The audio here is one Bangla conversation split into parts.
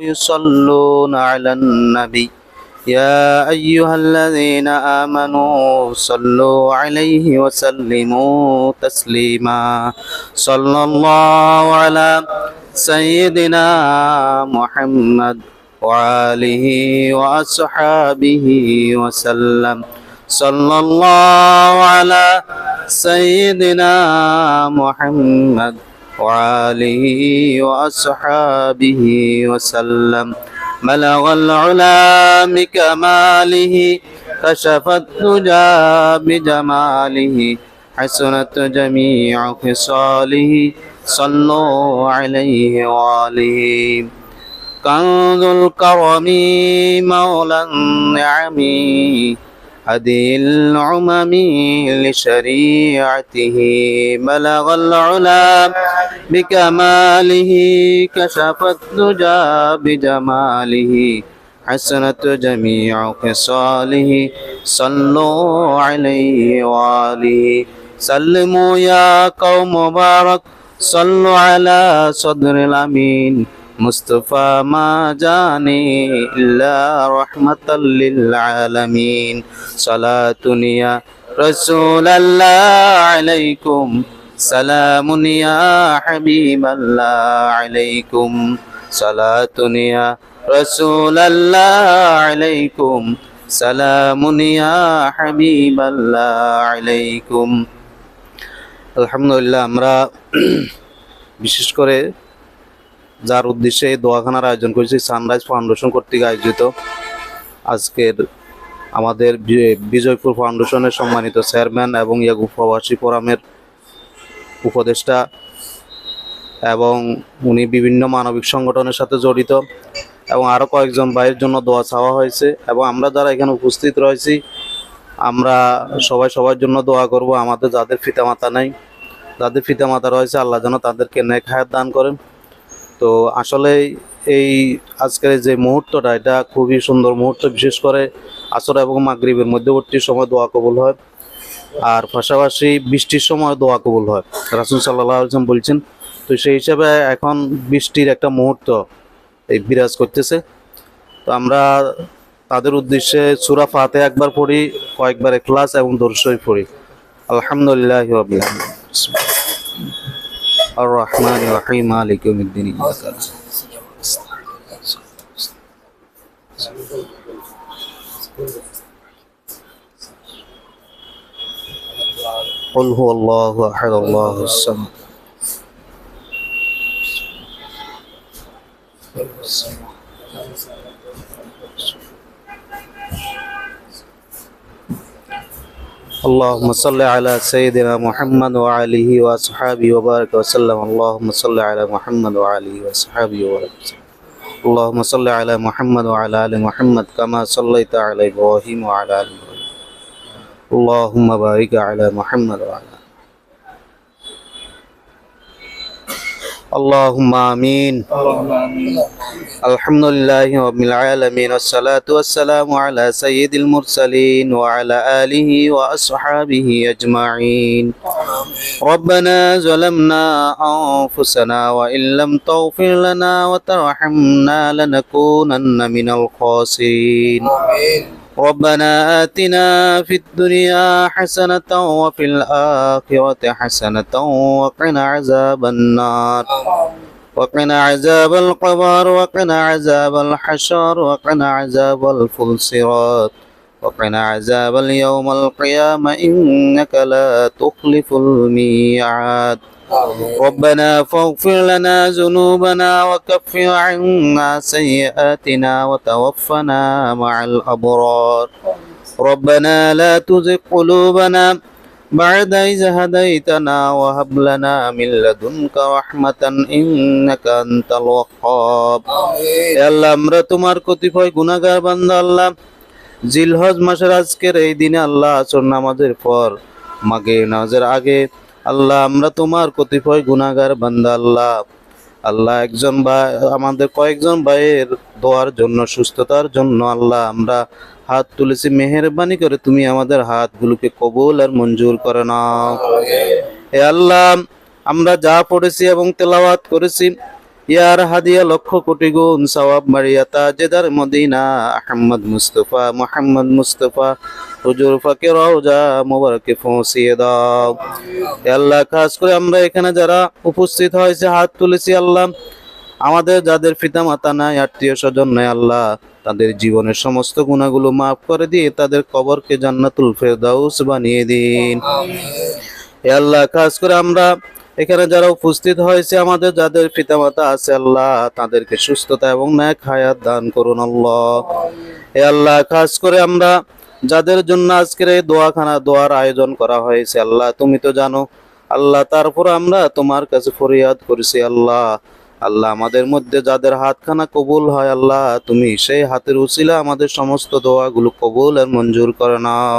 يصلون على النبي. يا أيها الذين آمنوا صلوا عليه وسلموا تسليما. صلى الله على سيدنا محمد وآله وأصحابه وسلم. صلى الله على سيدنا محمد وآله وأصحابه وسلم. بلغ العلا بكماله كشف الدجى بجماله حسنت جميع خصاله. صلوا عليه وآله. كنز الكرم مولى النعم هدي العمم لشريعته بلغ العلا بكماله كشف الدجى بجماله حسنت جميع خصاله صلوا عليه وآله سلموا يا قوم مبارك صلوا على صدر الأمين মুস্তফা মা জানি, ইল্লা রহমাতাল্লিল আলামিন সালাতুনিয়া রাসূলুল্লাহ আলাইকুম। সালামুনিয়া হাবিবাল্লাহ আলাইকুম। সালাতুনিয়া রাসূলুল্লাহ আলাইকুম। সালামুনিয়া হাবিবাল্লাহ আলাইকুম। আলহামদুলিল্লাহ, আমরা বিশেষ করে যার উদ্দেশ্যে এই দোয়াখানার আয়োজন করেছি, সানরাইজ ফাউন্ডেশন কর্তৃক আয়োজিত। আজকের আমাদের বিজয়পুর ফাউন্ডেশনের সম্মানিত চেয়ারম্যান এবং ইয়াগু প্রবাসী ফোরামের উপদেষ্টা এবং উনি বিভিন্ন মানবিক সংগঠনের সাথে জড়িত এবং আরও কয়েকজন ভাইয়ের জন্য দোয়া চাওয়া হয়েছে এবং আমরা যারা এখানে উপস্থিত রয়েছি, আমরা সবাই সবার জন্য দোয়া করব। আমাদের যাদের পিতামাতা নেই, যাদের পিতামাতা রয়েছে, আল্লাহ যেন তাদেরকে নেক হায়াত দান করেন। তো আসলে এই আজকের যে মুহূর্তটা, এটা খুবই সুন্দর মুহূর্ত। বিশেষ করে আসর এবং মাগরিবের মধ্যবর্তী সময় দোয়া কবুল হয়। আর পাশাপাশি বৃষ্টির সময় দোয়া কবুল হয়। রাসুল সাল্লাহ আলসালাম বলছেন, তো সেই হিসাবে এখন বৃষ্টির একটা মুহূর্ত এই বিরাজ করতেছে। তো আমরা তাদের উদ্দেশ্যে সুরা ফাতে একবার পড়ি, কয়েকবার ক্লাস এবং দর্শই পড়ি। আলহামদুলিল্লাহ الرحمن الرحيم مالك يوم الدين إياك قل هو الله أحد الله الصمد Thank you. اللهم صل على سيدنا محمد وعليه وأصحابه وبارك وسلم. اللهم صل على محمد وعليه وأصحابه وبارك اللهم صل على محمد وعلى آل محمد كما صليت على إبراهيم وعلى آل إبراهيم. اللهم بارك على محمد وعلى اللهم آمين الحمد لله رب العالمين والصلاة والسلام على سيد المرسلين وعلى آله وأصحابه أجمعين ربنا ظلمنا أنفسنا وإن لم تغفر لنا وترحمنا لنكونن من الخاسرين ربنا آتنا في الدنيا حسنة وفي الآخرة حسنة وقنا عذاب النار. وقنا عذاب القبر وقنا عذاب الحشر وقنا عذاب الفلسرات وقنا عذاب اليوم القيامة إنك لا تخلف الميعاد. ربنا فاغفر لنا ذنوبنا وكفر عنا سيئاتنا وتوفنا مع الأبرار ربنا لا تزغ قلوبنا بعد إذ هديتنا وهب لنا من لدنك رحمة إنك أنت الوهاب এ আল্লাহ আমরা তোমার কতিপয় গুনাহগার বান্দা আল্লাহ জিলহজ মাসের আজকের এই দিনে আল্লাহ আসর নামাজের পর মাগে নামাজের আগে আল্লাহ আমরা তোমার কতিপয় গুনাগার বান্দা আল্লাহ। আল্লাহ একজন ভাই আমাদের কয়েকজন ভাইয়ের দোয়ার জন্য সুস্থতার জন্য আল্লাহ আমরা হাত তুলেছি। মেহরবানি করে তুমি আমাদের হাতগুলোকে কবুল আর মঞ্জুর করে নাও। হে আল্লাহ আমরা যা পড়েছি এবং তেলাওয়াত করেছি ইয়ার হাদিয়া লক্ষ কোটি গুণ সওয়াব মারিয়া তাজেদার মদিনা। আহমদ মুস্তফা, মোহাম্মদ মুস্তফা, হুজুর ফাকে রওজা মোবারকে পৌঁছিয়ে দাও। আল্লাহ, খাস করে আমরা এখানে যারা উপস্থিত হয়েছে, হাত তুলেছি আল্লাহ। আমাদের যাদের পিতা মাতা নাই, আত্মীয় স্বজন নাই, আল্লাহ তাদের জীবনের সমস্ত গুণাগুলো মাফ করে দিয়ে তাদের কবরকে জান্নাতুল ফেরদাউস বানিয়ে দিন। আল্লাহ, খাস করে আমরা এখানে যারা উপস্থিত হয়েছে আমাদের, যাদের পিতামাতা আছে আল্লাহ, তাদেরকে সুস্থতা এবং ন্যাক হায়াত দান করুন আল্লাহ। এ আল্লাহ, খাস করে আমরা যাদের জন্য আজকের এই দোয়াখানা, দোয়ার আয়োজন করা হয়েছে আল্লাহ, তুমি তো জানো, আল্লাহ তারপর আমরা তোমার কাছে ফরিয়াদ করেছি আল্লাহ। আল্লাহ, আমাদের মধ্যে যাদের হাতখানা কবুল হয় আল্লাহ, তুমি সেই হাতের উচিলা আমাদের সমস্ত দোয়াগুলো কবুল আর মঞ্জুর করে নাও।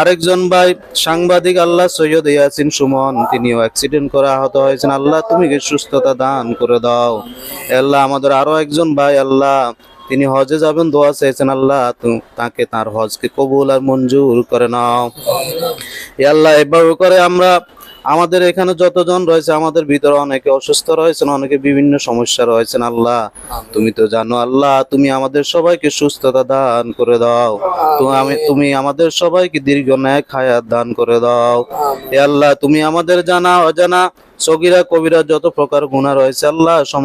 আরেকজন ভাই সাংবাদিক আল্লাহ সৈয়দ ইয়াসিন সুমন, তিনিও অ্যাক্সিডেন্ট করে আহত হয়েছেন। আল্লাহ তুমি কি সুস্থতা দান করে দাও। আল্লাহ আমাদের আরও একজন ভাই, আল্লাহ তিনি হজে যাবেন, দোয়া চেয়েছেন, আল্লাহ তাকে তার হজকে কবুল আর মঞ্জুর করে নাও। আল্লাহ এবার করে আমরা আমাদের এখানে যতজন রয়েছে আমাদের ভিতরে অনেকে অসুস্থ রয়েছেন অনেকে বিভিন্ন সমস্যা রয়েছেন আল্লাহ। তুমি তো জানো আল্লাহ তুমি আমাদের সবাইকে সুস্থতা দান করে দাও। তুমি আমি তুমি আমাদের সবাইকে দীর্ঘ ন্যায় খায়াত দান করে দাও। এ আল্লাহ তুমি আমাদের জানা অজানা সগিরা কবিরা যত প্রকার গুণা রয়েছে আল্লাহ সমস্ত